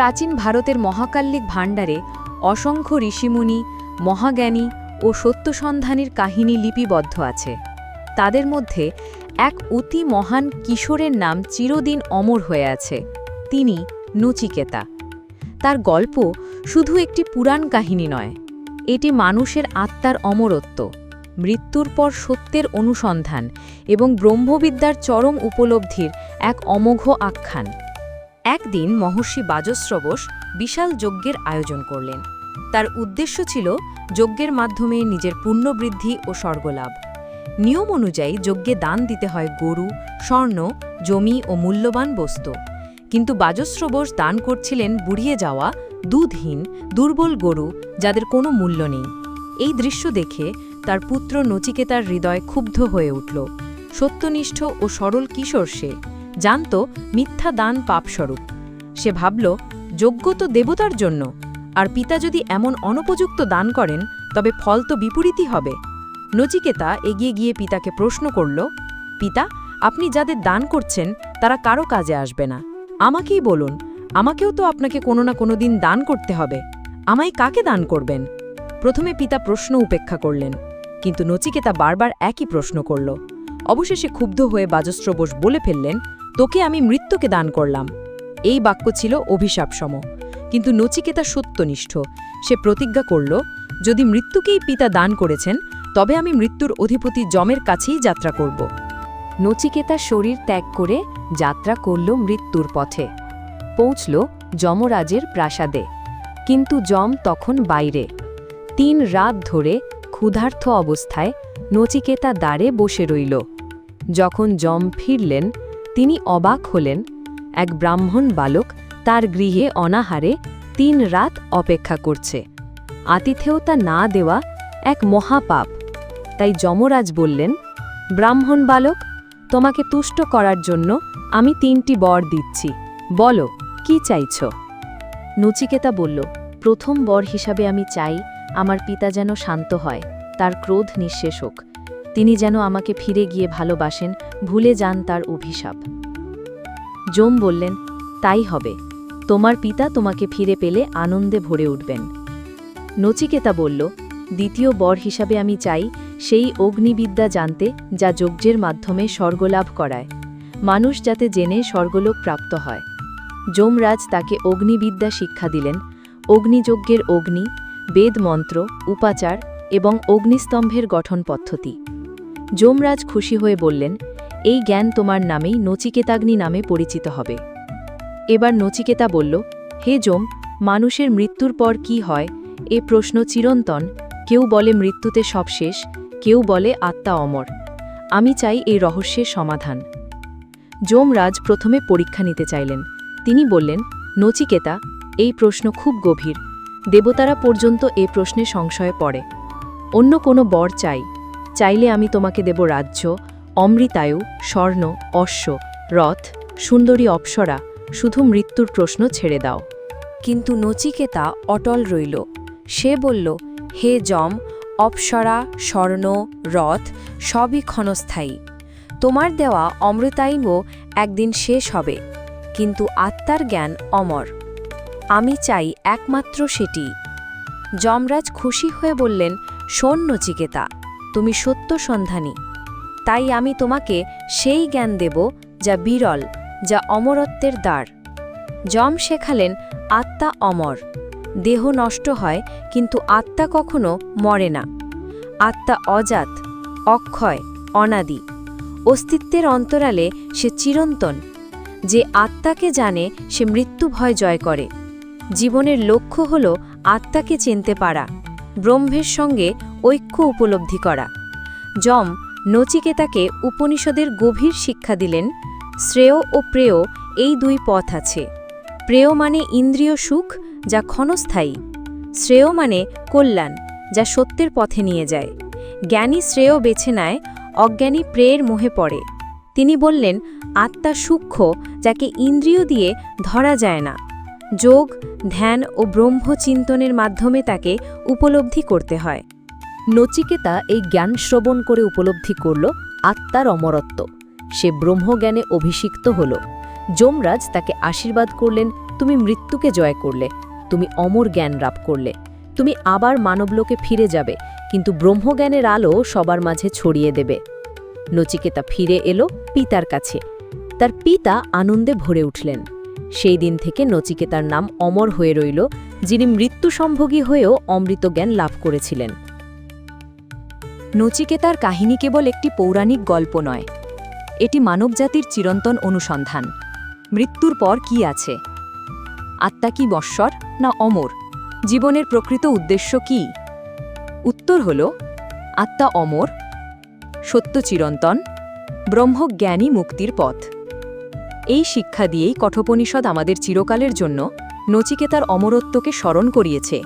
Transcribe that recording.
প্রাচীন ভারতের মহাকাল্লিক ভাণ্ডারে অসংখ্য ঋষিমুনি, মহাজ্ঞানী ও সত্যসন্ধানীর কাহিনী লিপিবদ্ধ আছে। তাদের মধ্যে এক অতি মহান কিশোরের নাম চিরদিন অমর হয়ে আছে, তিনি নচিকেতা। তার গল্প শুধু একটি পুরাণ কাহিনী নয়, এটি মানুষের আত্মার অমরত্ব, মৃত্যুর পর সত্যের অনুসন্ধান এবং ব্রহ্মবিদ্যার চরম উপলব্ধির এক অমোঘ আখ্যান। একদিন মহর্ষি বাজস্রবস বিশাল যজ্ঞের আয়োজন করলেন। তার উদ্দেশ্য ছিল যজ্ঞের মাধ্যমে নিজের পুণ্যবৃদ্ধি ও স্বর্গলাভ। নিয়ম অনুযায়ী যজ্ঞে দান দিতে হয় গরু, স্বর্ণ, জমি ও মূল্যবান বস্তু। কিন্তু বাজস্রবস দান করছিলেন বুড়িয়ে যাওয়া দুধহীন, দুর্বল গরু যাদের কোনো মূল্য নেই। এই দৃশ্য দেখে তার পুত্র নচিকেতার হৃদয় ক্ষুব্ধ হয়ে উঠল। সত্যনিষ্ঠ ও সরল কিশোর সে জানত মিথ্যা দান পাপস্বরূপ। সে ভাবল, যোগ্য তো দেবতার জন্য। আর পিতা যদি এমন অনুপযুক্ত দান করেন, তবে ফল তো বিপরীতই হবে। নচিকেতা এগিয়ে গিয়ে পিতাকে প্রশ্ন করল, পিতা, আপনি যাদের দান করছেন, তারা কারও কাজে আসবে না। আমাকেই বলুন, আমাকেও তো আপনাকে কোনো না কোনো দিন দান করতে হবে। আমায় কাকে দান করবেন? প্রথমে পিতা প্রশ্ন উপেক্ষা করলেন, কিন্তু নচিকেতা বারবার একই প্রশ্ন করল। অবশেষে ক্ষুব্ধ হয়ে বাজস্রবোস বলে ফেললেন তোকে আমি মৃত্যুকে দান করলাম। এই বাক্য ছিল অভিশাপসম কিন্তু নচিকেতা সত্যনিষ্ঠ। সে প্রতিজ্ঞা করল, যদি মৃত্যুকেই পিতা দান করেছেন, তবে আমি মৃত্যুর অধিপতি যমের কাছেই যাত্রা করব। নচিকেতা শরীর ত্যাগ করে যাত্রা করল মৃত্যুর পথে। পৌঁছল যমরাজের প্রাসাদে। কিন্তু যম তখন বাইরে। তিন রাত ধরে ক্ষুধার্থ অবস্থায় নচিকেতা দ্বারে বসে রইল। যখন যম ফিরলেন তিনি অবাক হলেন। এক ব্রাহ্মণ বালক তার গৃহে অনাহারে তিন রাত অপেক্ষা করছে। আতিথেয়তা না দেওয়া এক মহাপাপ। তাই যমরাজ বললেন, ব্রাহ্মণ বালক, তোমাকে তুষ্ট করার জন্য আমি তিনটি বর দিচ্ছি। বলো, কি চাইছ? নচিকেতা বলল, প্রথম বর হিসাবে আমি চাই আমার পিতা যেন শান্ত হয়, তার ক্রোধ নিঃশেষ হোক। তিনি যেন আমাকে ফিরে গিয়ে ভালোবাসেন, ভুলে যান তার অভিশাপ। জোম বললেন, তাই হবে। তোমার পিতা তোমাকে ফিরে পেলে আনন্দে ভরে উঠবেন। নচিকেতা বলল, দ্বিতীয় বর হিসাবে আমি চাই সেই অগ্নিবিদ্যা জানতে, যা যজ্ঞের মাধ্যমে স্বর্গলাভ করায়। মানুষ যাতে জেনে স্বর্গলোক প্রাপ্ত হয়। যমরাজ তাকে অগ্নিবিদ্যা শিক্ষা দিলেন। অগ্নিযজ্ঞের অগ্নি, বেদমন্ত্র, উপাচার এবং অগ্নিস্তম্ভের গঠন পদ্ধতি যমরাজ খুশি হয়ে বললেন, এই জ্ঞান তোমার নামেই নচিকেতাগ্নি নামে পরিচিত হবে। এবার নচিকেতা বলল, হে যম, মানুষের মৃত্যুর পর কি হয়? এ প্রশ্ন চিরন্তন। কেউ বলে মৃত্যুতে সব শেষ, কেউ বলে আত্মা অমর। আমি চাই এই রহস্যের সমাধান। যমরাজ প্রথমে পরীক্ষা নিতে চাইলেন। তিনি বললেন, নচিকেতা, এই প্রশ্ন খুব গভীর। দেবতারা পর্যন্ত এ প্রশ্নে সংশয়ে পড়ে। অন্য কোনো বর চাই। চাইলে আমি তোমাকে দেব রাজ্য, অমৃতায়ু, স্বর্ণ, অশ্ব, রথ, সুন্দরী অপ্সরা, শুধু মৃত্যুর প্রশ্ন ছেড়ে দাও। কিন্তু নচিকেতা অটল রইল। সে বলল, হে যম, অপ্সরা, স্বর্ণ, রথ, সবই ক্ষণস্থায়ী। তোমার দেওয়া অমৃতায়ুও একদিন শেষ হবে, কিন্তু আত্মার জ্ঞান অমর। আমি চাই একমাত্র সেটি যমরাজ খুশি হয়ে বললেন, শোন নচিকেতা তুমি সত্য সন্ধানী। তাই আমি তোমাকে সেই জ্ঞান দেব যা বিরল, যা অমরত্বের দ্বার। যম শেখালেন, আত্মা অমর। দেহ নষ্ট হয়, কিন্তু আত্মা কখনো মরে না। আত্মা অজাত, অক্ষয়, অনাদি। অস্তিত্বের অন্তরালে সে চিরন্তন। যে আত্মাকে জানে, সে মৃত্যু ভয় জয় করে। জীবনের লক্ষ্য হল আত্মাকে চিনতে পারা। ব্রহ্মের সঙ্গে ঐক্য উপলব্ধি করা। যম নচিকেতাকে উপনিষদের গভীর শিক্ষা দিলেন, শ্রেয় ও প্রেয় এই দুই পথ আছে। প্রেয় মানে ইন্দ্রিয় সুখ, যা ক্ষণস্থায়ী। শ্রেয় মানে কল্যাণ, যা সত্যের পথে নিয়ে যায়। জ্ঞানী শ্রেয় বেছে নেয়, অজ্ঞানী প্রেয়ের মোহে পড়ে। তিনি বললেন, আত্মা সূক্ষ্ম, যাকে ইন্দ্রিয় দিয়ে ধরা যায় না। যোগ, ধ্যান ও ব্রহ্মচিন্তনের মাধ্যমে তাকে উপলব্ধি করতে হয়। নচিকেতা এই জ্ঞান শ্রবণ করে উপলব্ধি করল আত্মার অমরত্ব। সে ব্রহ্মজ্ঞানে অভিষিক্ত হল। যমরাজ তাকে আশীর্বাদ করলেন, তুমি মৃত্যুকে জয় করলে, তুমি অমর জ্ঞান লাভ করলে, তুমি আবার মানবলোকে ফিরে যাবে, কিন্তু ব্রহ্মজ্ঞানের আলো সবার মাঝে ছড়িয়ে দেবে। নচিকেতা ফিরে এলো পিতার কাছে। তার পিতা আনন্দে ভরে উঠলেন। সেই দিন থেকে নচিকেতার নাম অমর হয়ে রইল, যিনি মৃত্যু সম্ভোগী হয়েও অমৃত জ্ঞান লাভ করেছিলেন। নচিকেতার কাহিনী কেবল একটি পৌরাণিক গল্প নয়। এটি মানবজাতির চিরন্তন অনুসন্ধান। মৃত্যুর পর কি আছে? আত্মা কি বশ্বর না অমর? জীবনের প্রকৃত উদ্দেশ্য কি? উত্তর হল, আত্মা অমর, সত্য চিরন্তন, ব্রহ্মজ্ঞানী মুক্তির পথ। এই শিক্ষা দিয়েই কঠোপনিষদ আমাদের চিরকালের জন্য নচিকেতার অমরত্বকে স্মরণ করিয়েছে।